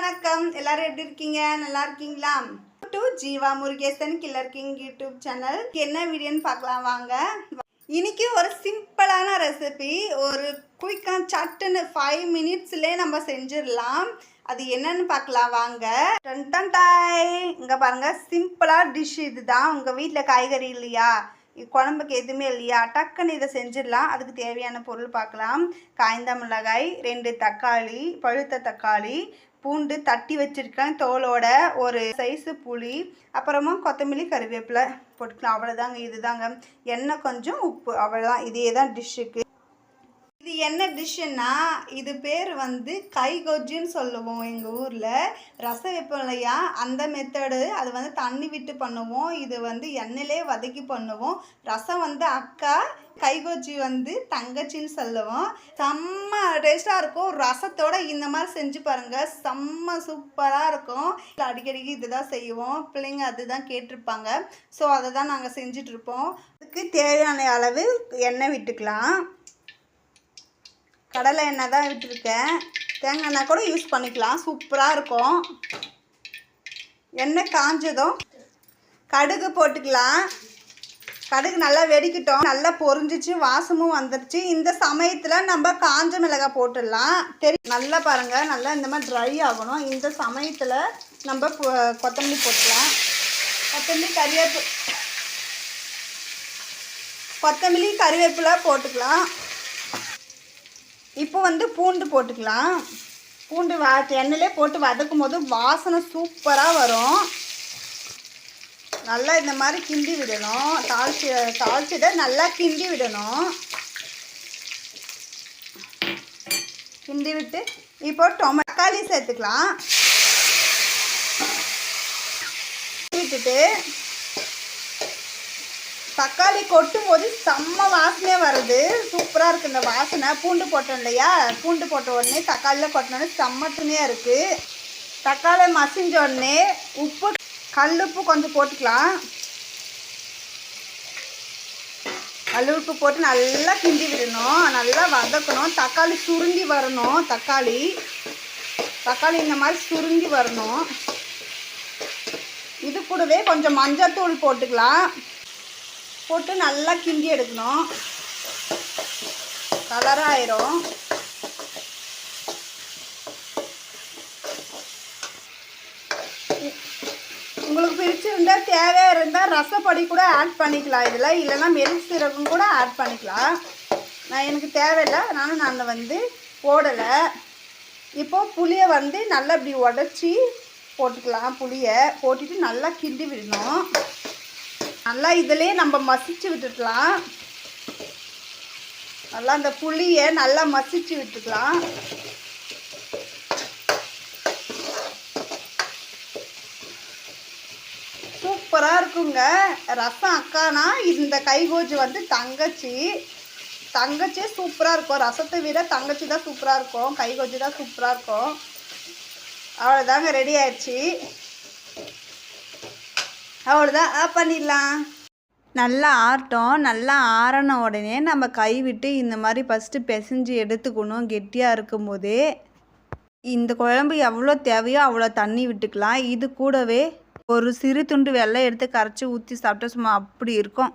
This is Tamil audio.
வணக்கம். எல்லாரும் எப்படி இருக்கீங்க? நல்லா இருக்கீங்களா? To Jeeva Murugesan killer king YouTube channel என்ன வீடியோன்னு பார்க்கலாம் வாங்க. இன்னைக்கு ஒரு சிம்பிளான ரெசிபி ஒரு குயிக்காக சட்டுன்னு ஃபைவ் மினிட்ஸ்லேயே நம்ம செஞ்சிடலாம். அது என்னன்னு பார்க்கலாம் வாங்க. டன் டன் டாய் இங்கே பாருங்க சிம்பிளாக டிஷ் இதுதான். உங்கள் வீட்டில் காய்கறி இல்லையா? குழம்புக்கு எதுவுமே இல்லையா? டக்குன்னு இதை செஞ்சிடலாம். அதுக்கு தேவையான பொருள் பார்க்கலாம். காய்ந்த மிளகாய் ரெண்டு தக்காளி பழுத்த தக்காளி பூண்டு தட்டி வச்சுருக்கேன் தோலோட ஒரு சைஸு புளி அப்புறமா கொத்தமல்லி கருவேப்பிலை போட்டுக்கலாம். அவ்வளோதாங்க இதுதாங்க. எண்ணெய் கொஞ்சம் உப்பு அவ்வளோதான் இதே தான் டிஷ்ஷுக்கு என்ன டிஷ்ஷுன்னா இது பேர் வந்து கைகொஜ்ஜின்னு சொல்லுவோம் எங்கள் ஊரில். ரசம் வைப்போம் இல்லையா அந்த மெத்தடு அது வந்து தண்ணி விட்டு பண்ணுவோம். இது வந்து எண்ணெயிலே வதக்கி பண்ணுவோம். ரசம் வந்து அக்கா கைகொஜ்ஜி வந்து தங்கச்சின்னு சொல்லுவோம். செம்ம டேஸ்ட்டாக இருக்கும். ரசத்தோட இந்த மாதிரி செஞ்சு பாருங்கள் செம்ம சூப்பராக இருக்கும். அடிக்கடிக்கு இதுதான் செய்வோம். பிள்ளைங்க அதுதான் கேட்டிருப்பாங்க. ஸோ அதை தான் நாங்கள் செஞ்சிட்ருப்போம் அதுக்கு தேவையான அளவு எண்ணெய் விட்டுக்கலாம். கடலை எண்ணெய் தான் விட்டுருக்கேன். தேங்காய் எண்ணெய் கூட யூஸ் பண்ணிக்கலாம். சூப்பராக இருக்கும். எண்ணெய் காஞ்சதும் கடுகு போட்டுக்கலாம். கடுகு நல்லா வெடிக்கிட்டோம். நல்லா பொரிஞ்சிச்சு வாசமும் வந்துடுச்சு இந்த சமயத்தில் நம்ம காஞ்ச மிளகாய் போட்டுடலாம். தெரி நல்லா பாருங்கள் நல்லா இந்த மாதிரி ட்ரை ஆகணும். இந்த சமயத்தில் நம்ம கொத்தமல்லி போட்டுக்கலாம். கொத்தமல்லி கறிவேப்பு கொத்தமல்லி கறிவேப்பிலை போட்டுக்கலாம். இப்போ வந்து பூண்டு போட்டுக்கலாம். பூண்டு வா எண்ணெயிலே போட்டு வதக்கும் போது வாசனை சூப்பராக வரும். நல்லா இந்த மாதிரி கிண்டி விடணும். தாளிச்சு தாளிச்சதை நல்லா கிண்டி விடணும். கிண்டி விட்டு இப்போ டொம தக்காளி சேர்த்துக்கலாம். விட்டுட்டு தக்காளி கொட்டும் போது செம்ம வாசனையே வருது. சூப்பராக இருக்குது இந்த வாசனை. பூண்டு போட்டோம் இல்லையா? பூண்டு போட்ட உடனே தக்காளியில் கொட்டினோடனே செம்ம துணியாக இருக்குது தக்காளி மசிஞ்ச உடனே உப்பு கல் உப்பு கொஞ்சம் போட்டுக்கலாம். கல் உப்பு போட்டு நல்லா கிண்டி விடணும். நல்லா வதக்கணும். தக்காளி சுருங்கி வரணும். தக்காளி. தக்காளி இந்த மாதிரி சுருங்கி வரணும். இது கூடவே கொஞ்சம் மஞ்சத்தூள் போட்டுக்கலாம். போட்டு நல்லா கிண்டி எடுக்கணும். கலராயிரும். உங்களுக்கு பிடிச்சிருந்தா தேவையாக இருந்தால் ரசப்பொடி கூட ஆட் பண்ணிக்கலாம் இதில். இல்லைன்னா மெரிக் சீரகம் கூட ஆட் பண்ணிக்கலாம். நான் எனக்கு தேவையில்லை அதனால நான் வந்து போடலை. இப்போது புளியை வந்து நல்லா இப்படி உடச்சி போட்டுக்கலாம். புளியை போட்டுட்டு நல்லா கிண்டி விடணும். நல்லா இதிலே நம்ம மசிச்சு விட்டுக்கலாம். நல்லா அந்த புளியை நல்லா மசிச்சு விட்டுக்கலாம். சூப்பராக இருக்குங்க. ரசம் அக்கானா இந்த கைகோஜி வந்து தங்கச்சி. தங்கச்சியே சூப்பராக இருக்கும். ரசத்தை விட தங்கச்சி தான் சூப்பராக இருக்கும். கைகோஜி தான் சூப்பராக இருக்கும். அவ்வளோதாங்க ரெடி ஆயிடுச்சு. அவ்வளோதான் ஆ பண்ணிடலாம். நல்லா ஆறட்டும். நல்லா ஆறின உடனே நம்ம கை விட்டு இந்த மாதிரி ஃபஸ்ட்டு பிசைஞ்சு எடுத்துக்கணும். கெட்டியாக இருக்கும்போதே. இந்த குழம்பு எவ்வளோ தேவையோ அவ்வளோ தண்ணி விட்டுக்கலாம். இது கூடவே ஒரு சிறு துண்டு வெள்ளை எடுத்து கரைச்சி ஊற்றி சாப்பிட்டா சும்மா அப்படி இருக்கும்.